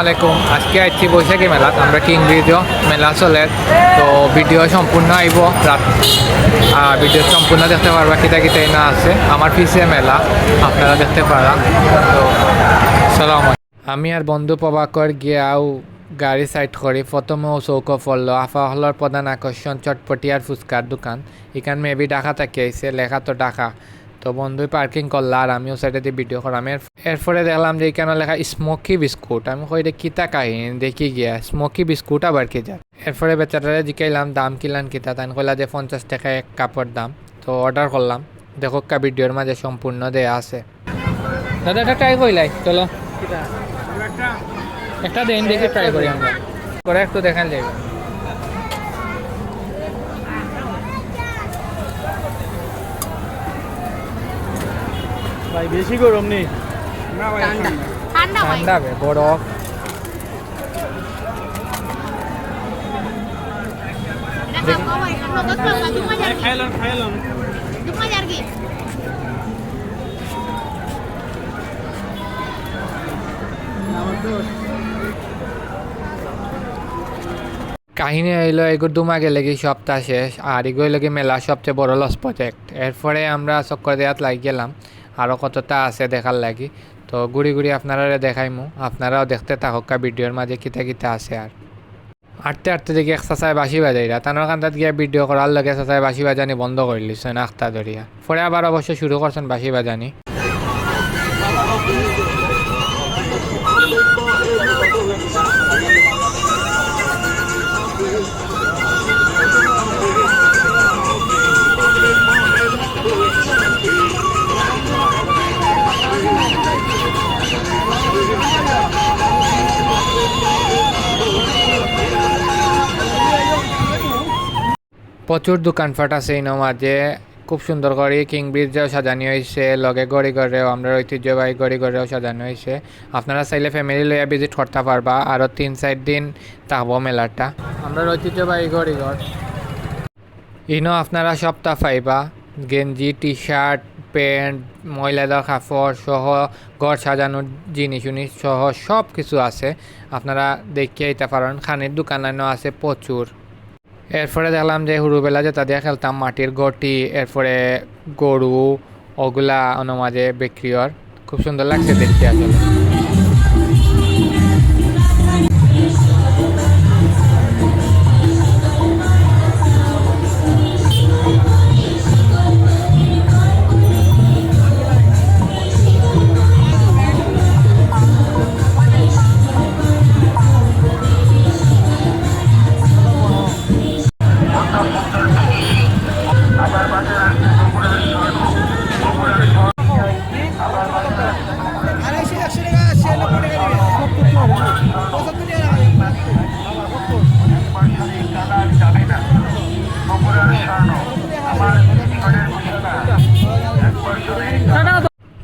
আলাইকুম আজকে আইছি বৈশাখী মেলাত, আমরা কিং ব্রিজও মেলা চলে, তো ভিডিও সম্পূর্ণ আইব রাত ভিডিও সম্পূর্ণ দেখতে পারবা কিতা কিতা না আছে। আমার পিছিয়ে মেলা, আপনারা দেখতে পারা তো সালাম আমি আর বন্ধু প্রভাকর গিয়াও গাড়ি সাইড করি প্রথমে ও চৌক পড়ল আফা হলের প্রধান আকর্ষণ চটপটিয়ার ফুচকার দোকান। এখান মেবি ঢাকা থেকে আইসে লেখা তো ঢাকা তো বন্ধুই পার্কিং করলা আর আমিও সাইডে দিয়ে ভিডিও করলাম এর এরপরে দেখলাম যে এখানে লেখা স্মোকি বিস্কুট আমি কই রে কিতা কাহিনী? দেখি গিয়া স্মোকি বিস্কুট আবার কি যা এরপরে বেচারারে জিকাইলাম দাম কিলান কিতা? তাই কইলা যে পঞ্চাশ টাকা এক কাপড় দাম। তো অর্ডার করলাম। দেখো কা ভিডিওর মাঝে সম্পূর্ণ দেয়া আছে। দাদা এটা ট্রাই কইলাই চলো। একটা দেন দেখে ট্রাই করি আমরা। করে একটু দেখান যাবে ভাই বেশি গরম নেই। ঠান্ডা। হয় ঠান্ডা খাব ভাই খাইলাম খাইলাম। কাহিনী হইল এগুলো দুমাগে লেগে সপ্তাহ শেষ আর এগুলো লেগে মেলা সবচেয়ে বড় লস প্রজেক্ট এরপরে আমরা চক্কর দেওয়াত লাগি গেলাম। আরও কতটা আছে দেখার লাগি। তো ঘুরি ঘুরি আপনারা দেখাইমু। আপনারাও দেখতে থাকা ভিডিওর মাঝে কিতা কিতা আছে আর। আটতে আটতে দেখি এক চাচায় বাসি বাজাই বাজাইরা তানোর কান্দাত গিয়া ভিডিও করার লগে চাচায় বাসি বাজানি বন্ধ করে লিছেন আখতা ধরিয়া পরে আবার অবশ্য শুরু করছেন বাসি বাজানি। প্রচুর দোকানপাট আছে এই মাঝে খুব সুন্দর করে কিং ব্রিজেও সাজানো হয়েছে, লগে গড়ি গড়েও আমরা ঐতিহ্যবাহী গড়ি গড়েও সাজানো হয়েছে। আপনারা চাইলে ফ্যামিলি লইয়া ভিজিট করতে পারবা আরও তিন চার দিন তাহব মেলাটা। আমরা ঐতিহ্যবাহী গড়ি গড় ইনো আপনারা সপ্তাহ পাইবা, গেঞ্জি টি শার্ট প্যান্ট মহিলাদের কাপড় সহ ঘর সাজানোর জিনিস উনিস সহ সব কিছু আছে। আপনারা দেখিয়ে আইতে পারেন, খানের দোকান আছে প্রচুর। এরপরে দেখলাম যে হুরুবেলা যে তাদের খেলতাম, মাটির গটি, এরপরে গরু, ওগুলা অনুমাজে বিক্রিয়র বিক্রি খুব সুন্দর লাগছে দেখতে আসলে।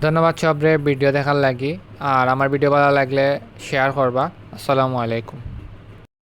ধন্যবাদ সবরে ভিডিও দেখার লাগি। আর আমার ভিডিও ভালো লাগলে শেয়ার করবা। আসসালামু আলাইকুম।